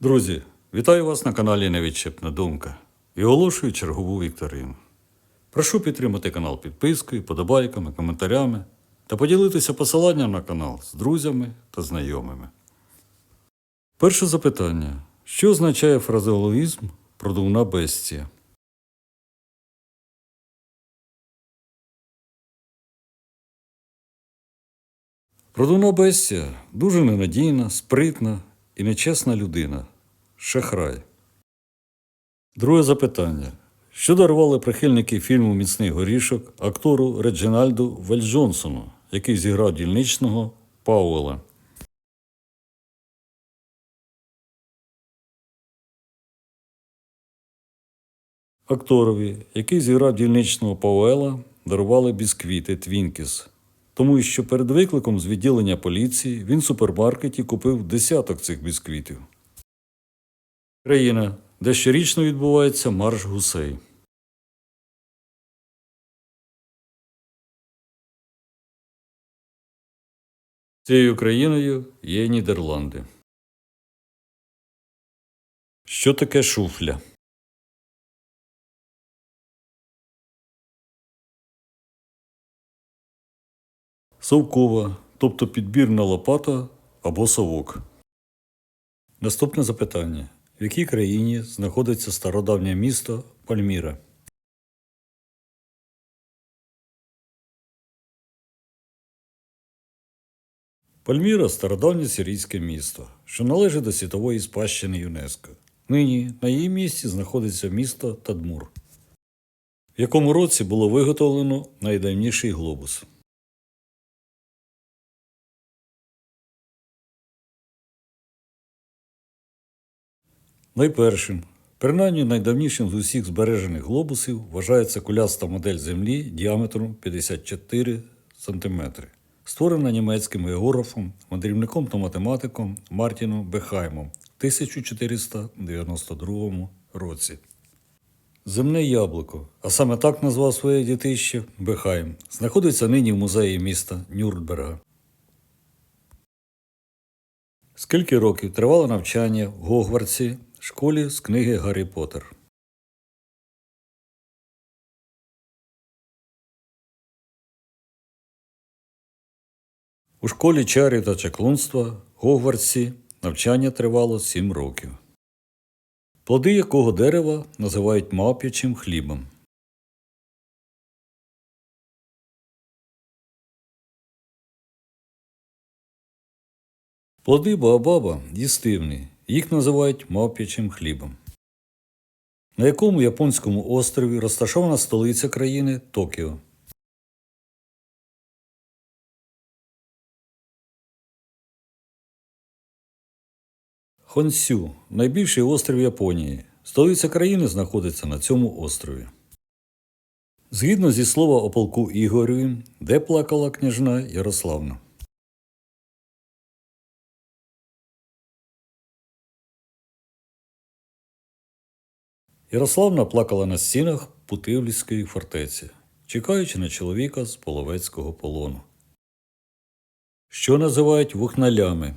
Друзі, вітаю вас на каналі Невідчепна Думка і оголошую чергову вікторину. Прошу підтримати канал підпискою, подобайками, коментарями та поділитися посиланням на канал з друзями та знайомими. Перше запитання: що означає фразеологізм продувна бестія? Продувна бестія дуже ненадійна, спритна і нечесна людина. Шахрай. Друге запитання. Що дарували прихильники фільму Міцний горішок актору Реджинальду Вельджонсону, який зіграв дільничного Пауела? Акторові, який зіграв дільничного Пауела, дарували бісквіти Твінкіс, тому що перед викликом з відділення поліції він в супермаркеті купив десяток цих бісквітів. Країна, де щорічно відбувається марш гусей. Цією країною є Нідерланди. Що таке шуфля? Совкова, тобто підбірна лопата або совок. Наступне запитання. В якій країні знаходиться стародавнє місто Пальміра? Пальміра стародавнє сирійське місто, що належить до світової спадщини ЮНЕСКО. Нині на її місці знаходиться місто Тадмур, в якому році було виготовлено найдавніший глобус. Найпершим, принаймні найдавнішим з усіх збережених глобусів, вважається куляста модель Землі діаметром 54 см, створена німецьким географом, мандрівником та математиком Мартіном Бехаймом в 1492 році. Земне яблуко, а саме так назвав своє дітище Бехайм, знаходиться нині в музеї міста Нюрнберга. Скільки років тривало навчання в Гогвартсі, школі з книги Гаррі Поттер? У школі чарів та чаклунства в Гогвартсі навчання тривало 7 років. Плоди якого дерева називають мавп'ячим хлібом. Плоди Баобаба їстивні, їх називають мавп'ячим хлібом. На якому японському острові розташована столиця країни Токіо. Хонсю найбільший острів Японії. Столиця країни знаходиться на цьому острові. Згідно зі слова о полку Ігорю, де плакала княжна Ярославна. Ярославна плакала на стінах Путивльської фортеці, чекаючи на чоловіка з половецького полону. Що називають вухналями?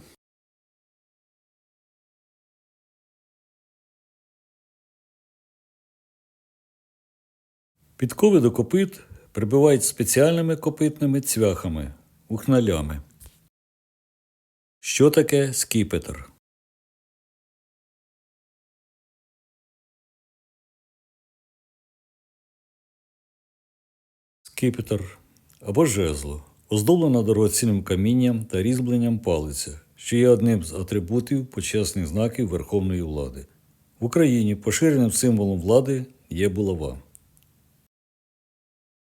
Підкови до копит прибивають спеціальними копитними цвяхами ухналями. Що таке скіпетр? Скіпетр або жезло оздоблена дорогоцінним камінням та різьбленням палиця, що є одним з атрибутів почесних знаків верховної влади. В Україні поширеним символом влади є булава.